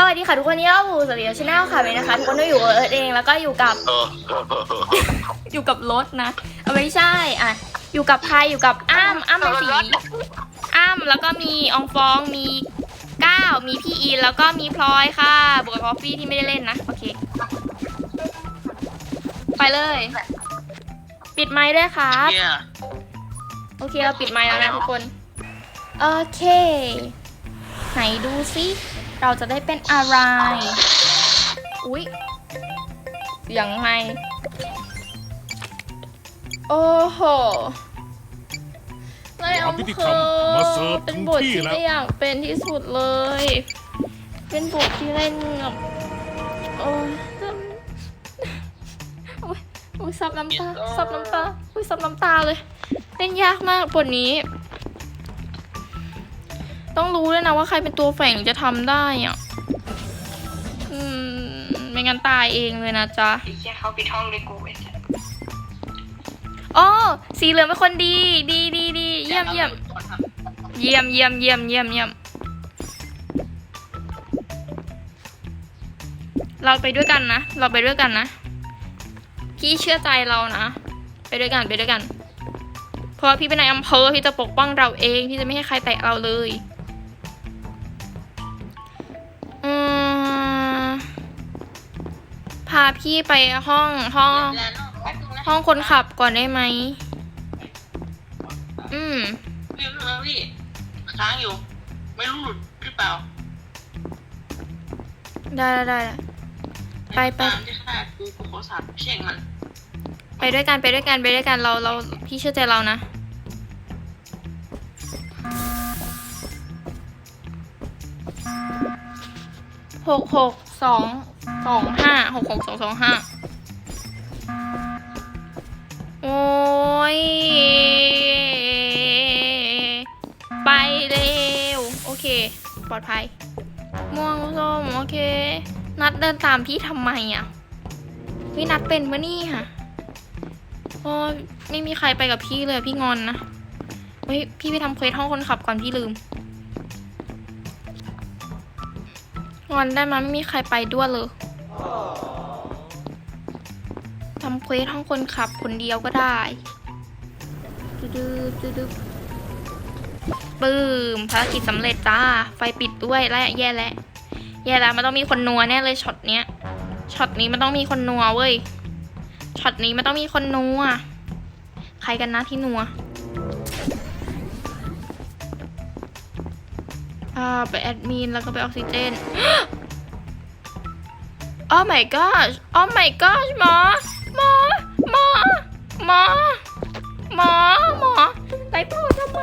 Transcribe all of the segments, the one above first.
สวัสดีค่ะทุกคนนี่ก็บูสวัสดีชาแนลค่ะเมย์นะคะทุกคนก็อยู่กับเอิร์ธเองแล้วก็อยู่กับเอออยู่กับรถนะเอาไม่ใช่อะอยู่กับใครอยู่กับอ้ามอ้ามเป็นสีอ้ามแล้วก็มีอองฟองมีก้าวมีพี่อีนแล้วก็มีพลอยค่ะบวกกับพอฟฟี่ที่ไม่ได้เล่นนะโอเค ไปเลย ปิดไมค์ด้วยครับเนี่ยโอเคเราปิดไมค์แล้วนะทุกคนโอเค ไหนดูซิ เราจะได้เป็นอะไร อุ๊ยเสียงไม่โอ้โหในามอำเภอเป็นบทที่ไม่อยากเป็นที่สุดเลย เป็นบทที่เล่นกับโอ้ยโอ้ยโอ้ยซับน้ำตาซับน้ำตาโอ้ยซับน้ำตาเลย เล่นยากมากบทนี้ ต้องรู้ด้วยนะว่าใครเป็นตัวแฝงถึงจะทำได้อะ อืม ไม่งั้นตายเองเลยนะจ๊ะไอ้เหี้ยเขาปิดห้องเลยกูไอ้สัสอ๋อสีเหลืองเป็นคนดี ดีดีดีเยี่ยมเยี่ยมเยี่ยมเยี่ยมเยี่ยมเยี่ยมเยี่ยม เราไปด้วยกันนะ เราไปด้วยกันนะ พี่เชื่อใจเรานะ ไปด้วยกันไปด้วยกัน เพราะว่าพี่เป็นนายอำเภอพี่จะปกป้องเราเอง พี่จะไม่ให้ใครแตะเราเลยาพี่ไปห้องห้อง ห้องคนขับก่อนได้ไหม อืมพี่พี่ค้างอยู่ ไม่รู้หลุดหรือเปล่า ได้ได้ได้ไปไปที่ข้ากูกูขอสาบเช่งมัน ไปด้วยกันไปด้วยกันไปด้วยกันเราเราพี่เชื่อใจเรานะหกหกสอง สองห้าหกหกสองสองห้าโอ้ย ไปเร็ว โอเค ปลอดภัย ม่วงส้มโอเค นัดเดินตามพี่ทำไมอะพี่นัดเป็นปะนี่ค่ะโอ้ไม่มีใครไปกับพี่เลยพี่งอนนะเฮ้ยพี่ไปทำเควสห้องคนขับก่อนพี่ลืมงอนได้มาไม่มีใครไปด้วยเลย เควสห้องคนขับคนเดียวก็ได้ดืดดืดปื้มภารกิจสำเร็จจ้า ไฟปิดด้วยและแย่แล้วแย่แล้วมันต้องมีคนนัวแน่เลยช็อตเนี้ยช็อตนี้มันต้องมีคนนัวเว้ยช็อตนี้มันต้องมีคนนัวใครกันนะที่นัวอ่าไปแอดมินแล้วก็ไปออกซิเจนโอ้ my gosh โอ้ my gosh หมอหมอหมอ หมอ หมอ หมอไหนพูดทำไม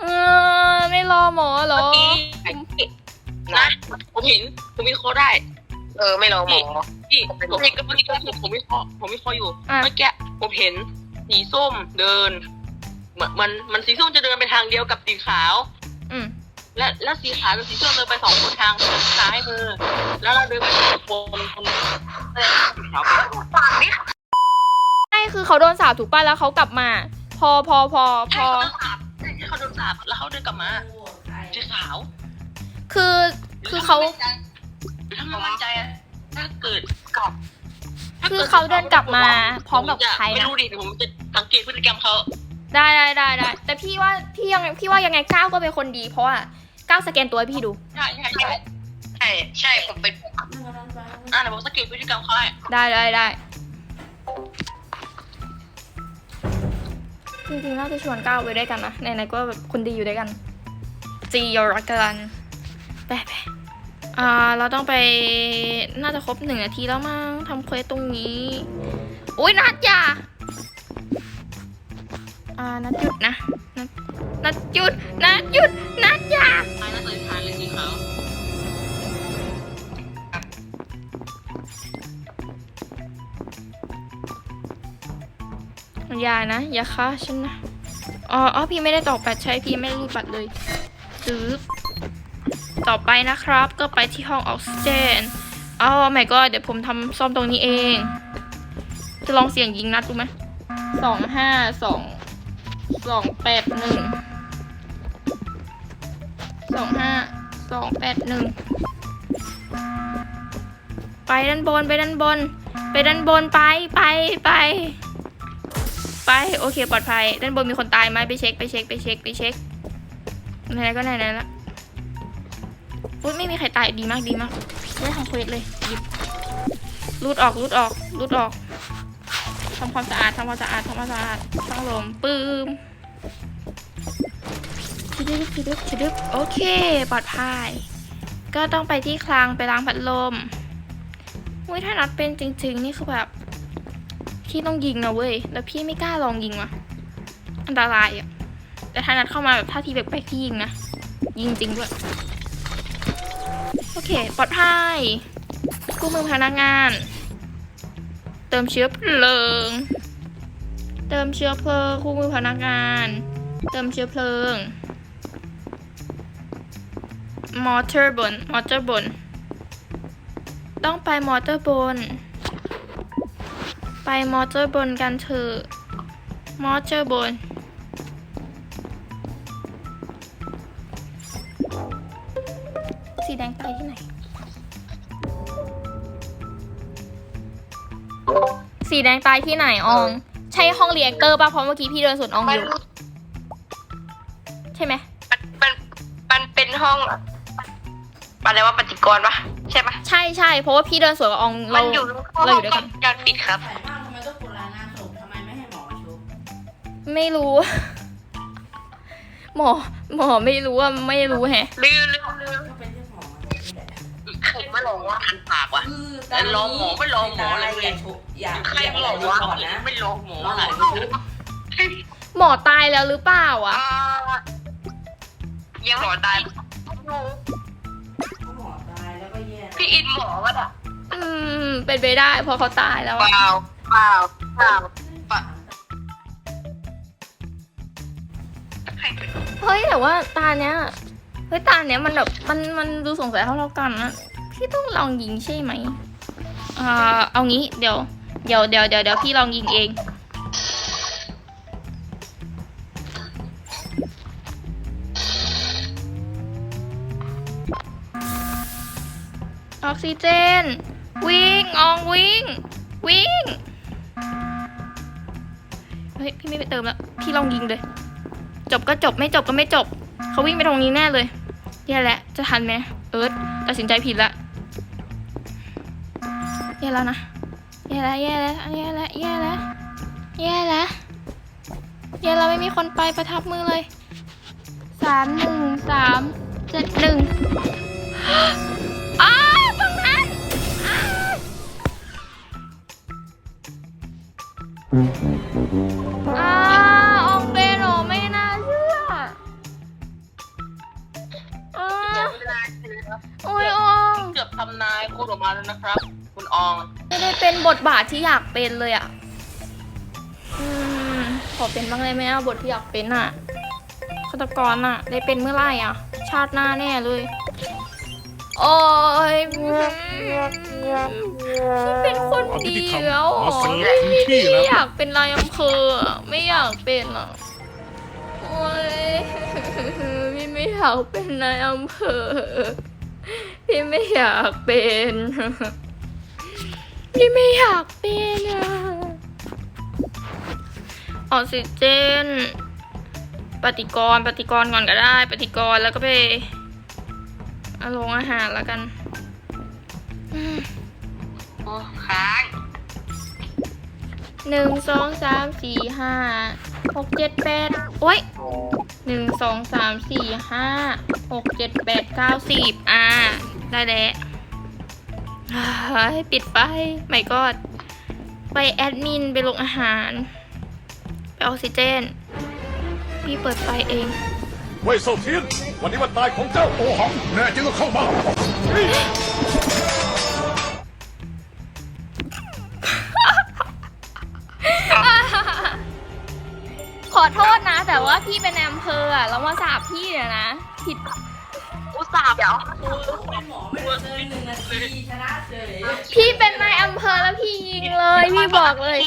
เออ ไม่รอหมอเหรอ นะผมเห็นผมวิเคราะห์ได้ เออไม่รอหมอ พี่ผมเห็นกับพฤติกรรมผมผมวิเคราะห์ผมวิเคราะห์อยู่อะ เมื่อกี้ผมเห็นสีส้มเดินเหมือนมันมันสีส้มจะเดินไปทางเดียวกับสีขาวอืม และแล้วสีขาวกับสีส้มเดินไปสองคนทางซ้ายมือ แล้วเราเดินไปสองคนคนเออสีขาวไปใช่คือเขาโดนสาบถูกป่ะแล้วเขากลับมา พอพอพอพใช่อเขาโดนสาบใช่เขาโดนสาบแล้วเขาเดินกลับมาสีขาวคือคือเขาถ้าไม่มั่นใจอะถ้าเกิดกลับคือเขาเดินกลับมา พร้อมกับใครไม่นะรู้ดิผมจะสังเกตพฤติกรรมเขาได้ได้ได้ได้แต่พี่ว่าพี่ยังพี่ว่ายังไงก้าวก็เป็นคนดีเพราะว่า ก้าวสแกนตัวให้พี่ดู ใช่ใช่ใช่ใช่ใช่ผมเป็นอ่าเดี๋ยวผมสังเกตพฤติกรรมเขาให้ได้ได้ได้จริงๆน่าจะชวนก้าวไปด้วยกันนะไหนๆก็แบบคนดีอยู่ด้วยกันจียรักกันไปไปอ่าเราต้องไปน่าจะครบหนึ่งนาทีแล้วมั้งทำเควสตรงนี้อุ้ยนัดอย่าอ่านัดหยุดนะ นัดนัดหยุดนัดหยุดนัดอย่าท้ายน่าจะทานเลยสีขาวอย่านะ อย่าฆ่าฉันนะ อ๋ออ๋อพี่ไม่ได้ตอกบัตรใช่พี่ไม่ได้รูดบัตรเลยซื้อต่อไปนะครับ ก็ไปที่ห้องออกซิเจนอ๋อไม่ก็เดี๋ยวผมทำซ่อมตรงนี้เอง จะลองเสียงยิงนัดดูไหมสองห้าสองสองแปดหนึ่ง สองห้าสองแปดหนึ่งไปด้านบนไปด้านบน ไปด้านบนไปไปไปไปโอเคปลอดภัย ด้านบนมีคนตายไหมไปเช็คไปเช็คไปเช็คไปเช็คไหนๆก็ไหนๆละอุ้ยไม่มีใครตายดีมากดีมากได้ทำเควสเลยหยิบรูดออกรูดออกรูดออกทำความสะอาดทำความสะอาดทำความสะอาดช่องลมปื้ม ดึกชิดึกชิดึกโอเค ปลอดภัย ก็ต้องไปที่คลังไปล้างพัดลมอุ้ยถ้านัดเป็นจริง ๆ นี่คือแบบ พี่ต้องยิงนะเว้ย แล้วพี่ไม่กล้าลองยิงว่ะ อันตรายอะ แต่ถ้านัดเข้ามาแบบท่าทีแปลกๆพี่ยิงนะ ยิงจริงด้วย โอเค ปลอดภัย กู้มือพนักงาน เติมเชื้อเพลิง เติมเชื้อเพลิงคู่มือพนักงาน เติมเชื้อเพลิง มอเตอร์บนมอเตอร์บน ต้องไปมอเตอร์บน ไปมอเตอร์บนกันเถอะมอเตอร์บน สีแดงตายที่ไหน สีแดงตายที่ไหนออง ใช่ห้องเรียกเตอร์ป่ะเพราะเมื่อกี้พี่เดินสวนอองมัอนยู่ ใช่ไหม มันมันมันเป็นห้อง อะไรว่าปฏิกรณ์ปะใช่ปะใช่ใช่เพราะว่าพี่เดินสวนกับอองมัเรานอยู่เราอยู่ด้วยกันจอนปิดครับใส่บ้านทำไมต้องกดรายงานศพทำไมไม่ให้หมอมาชุบไม่รู้ หมอ หมอไม่รู้ว่าไม่รู้แฮะ ลืมลืมลืมก็เป็นที่หมอมาชุบนี่แหละผมไม่ลองว่าทันปากว่ะ คือแต่ลองหมอไม่ลองหมอเลย อย่าชุบอย่าใครอย่าบอกชุบว่าก่อนนะไม่ลองหมอรอหมอะอไรมาชุบหมอตายแล้วหรือเปล่าอ่าอะยังหมอตาย พี่อินหมอวะอะอืม เป็นไปได้เพราะเขาตายแล้วเปอะล่าเปล่าเปล่าปะเฮ้ยแต่ว่าตาเนี้ยเฮ้ยตาเนี้ยมันแบบมันมันดูสงสัยเท่าเรากันนะพี่ต้องลองยิงใช่ไหมอ่าเอางี้เดี๋ยวเดี๋ยวเดี๋ยวเดี๋ยวเดี๋ยวพี่ลองยิงเอง ออกซิเจน วิ่งอองวิ่ง วิ่ง เฮ้ย พี่ไม่ไปเติมแล้ว พี่ลองยิงเลย จบก็จบไม่จบก็ไม่จบ เขาวิ่งไปตรงนี้แน่เลยแย่แล้วจะทันไหมเอิร์ธตัดสินใจผิดละแย่แล้วนะแย่แล้วแย่แล้วแย่แล้วแย่แล้วแย่แล้วแย่แล้วไม่มีคนไปประทับมือเลยสามหนึ่งสามเจ็ดหนึ่ง อ้าวอองเบนโอไม่น่าเชื่ออ้าวโอ้ยอองเกือบทำนายคุณออกมาแล้วนะครับ คุณอองไม่ได้เป็นบทบาทที่อยากเป็นเลยอะอืมขอเป็นบ้างได้ไหมอะบทที่อยากเป็นอะฆาตกรอะ ได้เป็นเมื่อไหร่อะ ชาติหน้าแน่เลย โอ้ย พี่เป็นคนดีแล้วเหรอมาเสิร์ฟถึงที่ไม่แล้อยากเป็นนายอำเภออะไม่อยากเป็นอะโอ้ยพี่ไม่อยากเป็นนายอำเภอพี่ไม่อยากเป็นพี่ไม่อยากเป็นอะออกซิเจน ปฏิกรณ์ปฏิกรณ์ก่อนก็ได้ ปฏิกรณ์แล้วก็ไปลงอาหารแล้วกัน อืมโอ้ค้างหนึ่งสองสามสี่ห้าหกเจ็ดแปดโอ้ยหนึ่งสองสามสี่ห้าหกเจ็ดแปดเก้าสิบอ่า ได้แล้วเฮ้ยปิดไปไม่กอด ไปแอดมิน ไปลงอาหาร ไปออกซิเจน พี่เปิดไฟเองเว่ยเซาเทียนวันนี้วันตายของเจ้าโอหังแน่จริงก็เข้ามา พี่เป็นนายอำเภออะแล้วมาสาบพี่เนี่ยนะผิดอุตส่าห์เดี๋ยวเป็นหมอไม่ได้เกินหนึ่งนาทีชนะเฉยพี่เป็นนายอำเภอแล้วพี่ยิงเลยพี่บอกเลย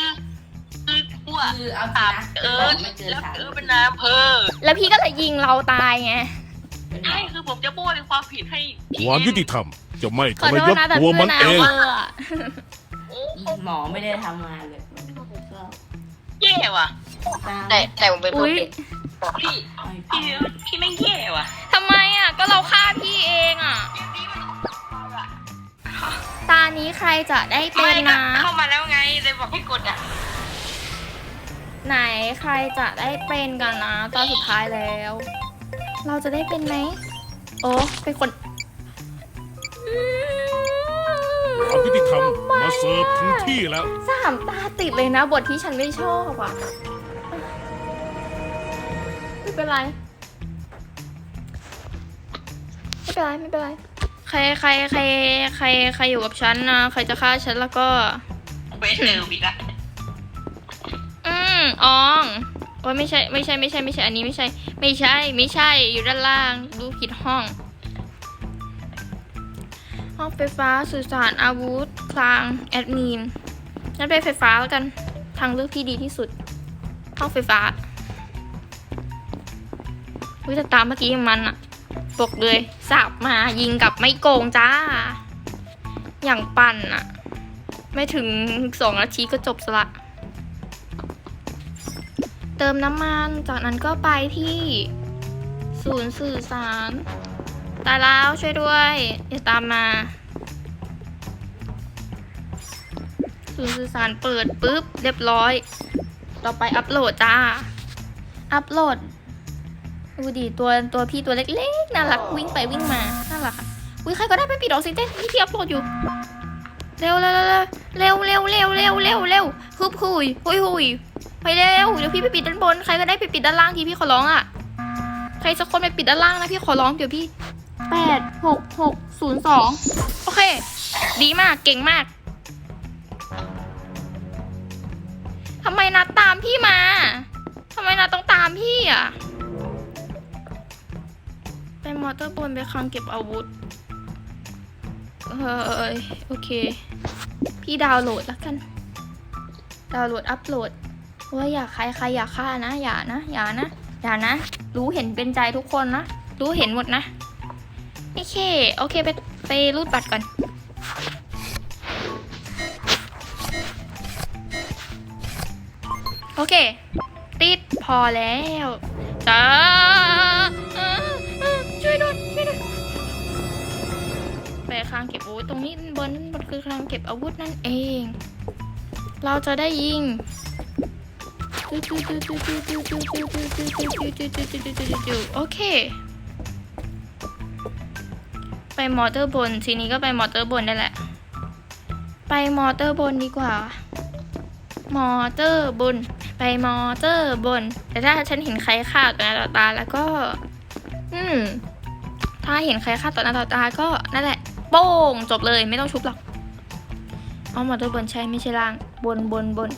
คือกูอะคือเอาจริถางมนะเอิหมอร์ธไม่เกินแล้วสามเอิร์ธเป็นนายอำเภอแล้วพี่ก็เลยยิงเราตายไงเป็นใช่คือผมจะโบยความผิดให้พี่ความยุติธรรมจะไม่ขอทรโทยษศนะแต่ตัวเพื่มัอนนนะเองเวอร์อะโอ้เขาหมอไม่ได้ทำงานเลยก็แย่ว่ะ ตามแต่แต่ผมเป็นคนอุ้ยเป็น พี่ไอ้พี่พี่ไม่งแย่ว่ะทำไมอะ ก็เราฆ่าพี่เองอะ ตานี้ใครจะได้เป็ไม่นก็นะ เข้ามาแล้วไงเลยบอกให้กดอะไหนใครจะได้เป็นกันนะ ตอนสุดท้ายแล้ว เราจะได้เป็นไหม โอ้เป็นคนความยุติธรรมมาเสิร์ฟถึงที่แล้ว สามตาติดเลยนะ บทที่ฉันไม่ชอบอะไม่ เป็นไร ไม่เป็นไร ไม่เป็นไร ใครใครใครใครใครอยู่กับฉันนะใครจะฆ่าฉันแล้วก็เวสเนอร์บิดละอืมอองว่าไม่ใช่ไม่ใช่ไม่ใช่ไม่ใช่อันนี้ไม่ใช่ ไม่ใช่ ไม่ใช่อยู่ด้านล่างดูผิดห้อง ห้องไฟฟ้าสื่อสารอาวุธคลังแอดมินนั่นเป็นไฟฟ้าแล้วกันทางเลือกที่ดีที่สุดห้องไฟฟ้า วิแต่ตามเมื่อกี้มันอะตกเลยสับมายิงกับไม่โกงจ้า อย่างปั่นอะไม่ถึงสองนาทีก็จบสละ เติมน้ำมัน จากนั้นก็ไปที่ศูนย์สื่อสาร ตายแล้วช่วยด้วยอย่าตามมา ศูนย์สื่อสารเปิดปุ๊บ เรียบร้อย ต่อไปอัปโหลดจ้า อัปโหลด ดูดิตัวตัวพี่ตัวเล็กๆน่ารักวิ่งไปวิ่งมาน่ารักอะอุ้ยใครก็ได้ไปปิดออกซิเจนที่ที่อัปโหลดอยู่เร็วเร็วเร็วเร็วเร็วเร็วเร็วเร็วฮึบหุยหุยหุยไปเร็วเดี๋ยวพี่ไปปิดด้านบนใครก็ได้ไปปิดด้านล่างทีพี่ขอร้องอะใครสักคนไปปิดด้านล่างนะพี่ขอร้องเดี๋ยวพี่แปดหกหกศูนย์สองโอเค ดีมากเก่งมากทำไมนัดตามพี่มาทำไมนัดต้องตามพี่อะ มอเตอร์บนไปคลังเก็บอาวุธเฮ้ยโอเค พี่ดาวน์โหลดแล้วกัน ดาวน์โหลดอัปโหลดว่าอยากใครใครอยากฆ่านะ อย่านะ อย่านะ อย่านะ รู้เห็นเป็นใจทุกคนนะ รู้เห็นหมดนะ โอเค โอเคไปไปรูดบัตรก่อนโอเค ติดพอแล้วจ้าอ่า ลังเก็บอาวุธตรงนี้บนบนคือคลังเก็บอาวุธนั่นเอง เราจะได้ยิงโอเค ไปมอเตอร์บนทีนี้ก็ไปมอเตอร์บนได้แหละ ไปมอเตอร์บนดีกว่า มอเตอร์บน ไปมอเตอร์บน แต่ถ้าฉันเห็นใครฆ่าต่อหน้าต่อตาแล้วก็ อืม ถ้าเห็นใครฆ่าต่อหน้าต่อตาก็นั่นแหละ โป้งจบเลยไม่ต้องชุบหรอก เอามอเตอร์บนใช่ไม่ใช่ล่าง บนบนบน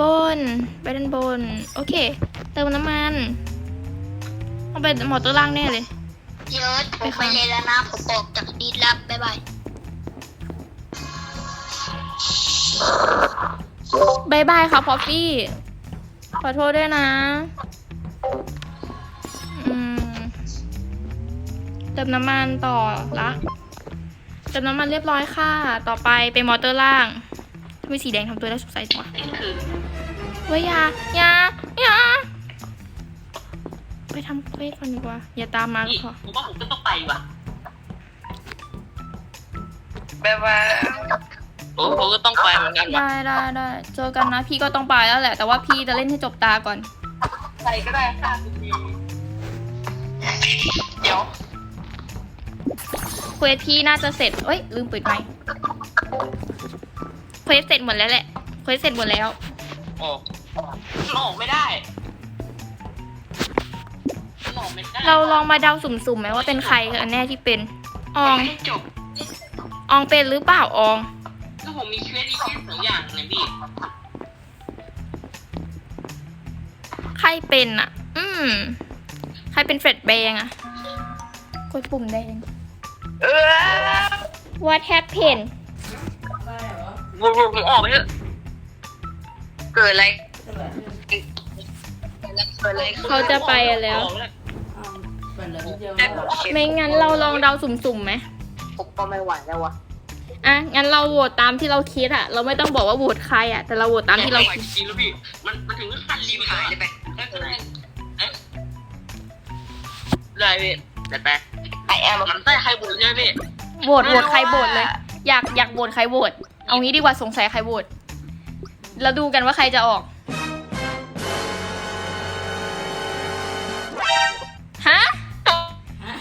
บน ไปด้านบน โอเค เติมน้ำมันต้องไปมอเตอร์ล่างแน่เลยเยอะผมไปเลยแล้วนะผมออกจากดีดลับบ๊ายบายบายบายค่ะพอฟฟี่ ขอโทษด้วยนะ อืม เติมน้ำมันต่อละเติมน้ำมันเรียบร้อยค่ะ ต่อไปเป็นมอเตอร์ล่างทำไมสีแดงทำตัวได้สงสัยจังวะนี่คือเว้ยอยาอยาอยาไปทำเควสก่อนดีกว่า อย่าตามมาก็พี่พอผมว่าผมก็ต้องไปว่ะบ๊ายบายโอ้ผมก็ต้องไปเหมือนกันว่ะได้ได้ได้เจอกันนะ พี่ก็ต้องไปแล้วแหละ แต่ว่าพี่จะเล่นให้จบตาก่อนไปก็ได้ค่ะคุณดีเดี๋ยว เควสพี่น่าจะเสร็จเอ้ย ลืมปิดไมค์เควสเสร็จหมดแล้วแหละ เควสเสร็จหมดแล้ว โอ้มันออกไม่ได้มันออกไม่ได้เราลองมาเดาสุ่มๆไหมว่าเป็นใครกันแน่ที่เป็นอองไม่ให้จบอองเป็นหรือเปล่าอองคือผมมีเควสอีกแค่สองอย่างนะพี่ใครเป็นอะ อืม ใครเป็นเฟรดแบงอะ กดปุ่มแดง เออ What happened ได้เหรอผมผมผมออกไปเถอะเกิดอะไรจะแบบเกิดอะไรขึ้นเขาจะไปแล้วออกแล้วอ้าวไปมันเหลือนิดเดียวไม่งั้นเราลองเดาสุ่มๆไหมผมก็ไม่ไหวแล้ววะอะงั้นเราโหวตตามที่เราคิดอะเราไม่ต้องบอกว่าโหวตใครอะแต่เราโหวตตามที่เราไม่ไหวคิดจริงแล้วพี่ มันมันถึงขั้นรีบหายเลยไปได้พี่แต่ไปไอ แอมมันใต้ใครบุญใช่ไหมพี่โหวตโหวตใครโหวตเลย อยากอยากโหวตใครโหวตเอางี้ดีกว่าสงสัยใครโหวตแล้วดูกันว่าใครจะออกฮะ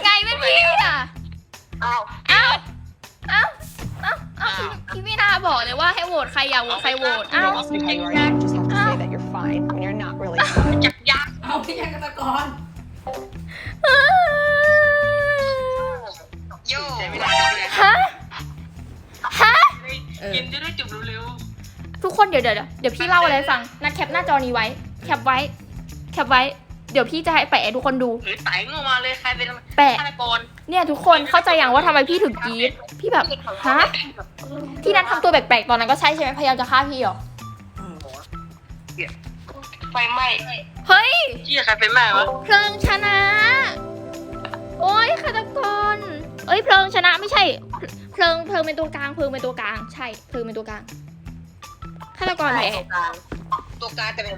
ไงไม่พี่อะอ้าวเอ้าเอ้าเอ้าเอ้าพี่พี่ไม่น่าบอกเลยว่าให้โหวตใครอยากโหวตใครโหวตเอ้า How you are. You just have to say that you're fine when you're not really. จักยักษ์เอาพี่ยังกตะกอน จะได้จุบเร็วทุกคนเดี๋ยวเดี๋ยวเดี๋ยวพี่เล่าอะไรให้ฟังนัดแคปหน้าจอนี้ไว้ แคปไว้ แคปไว้ เดี๋ยวพี่จะให้แปะให้ทุกคนดู ๆหรือไต่งอมาเลยใครเป็นแปะ ฆาตกรเนี่ยทุกคนเข้าใจอย่างว่าทำไมพี่ถึงกรี๊ดพี่แบบ ฮะ ที่นัดทำตัวแปลกๆตอนนั้นก็ใช่ใช่ไหมพยายามจะฆ่าพี่เหรอ ไฟไหม้เฮ้ยที่ใครเป็นแม่วะเพลิงชนะ โอ้ยฆาตกร เอ้ยเพลิงชนะไม่ใช่ เพลิงเพลิงเป็นตัวกลางเพลิงเป็นตัวกลาง ใช่เพลิงเป็นตัวกลางฆาตกรแหละตัวกลางแต่เป็น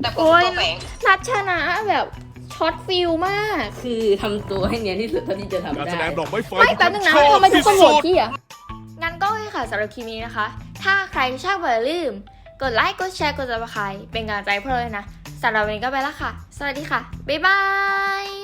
แต่ผมโอ้ยตัวแฝงนัดชนะแบบช็อตฟิลมากคือทำตัวให้เนียนที่สุดเท่าที่จะทำการได้แสดงดอกไม้ไฟไม่แป๊บนึงนะชอบทำไมทุกคนโหวตที่สุดพี่อะงั้นก็ให้ค่ะสำหรับคลิปนี้นะคะ ถ้าใครชอบอย่าลืม กดไลค์กดแชร์กดซับสไครต์เป็นกำลังใจให้พวกเราเลยนะสำหรับวันนี้ก็ไปละค่ะ สวัสดีค่ะ บ๊ายบาย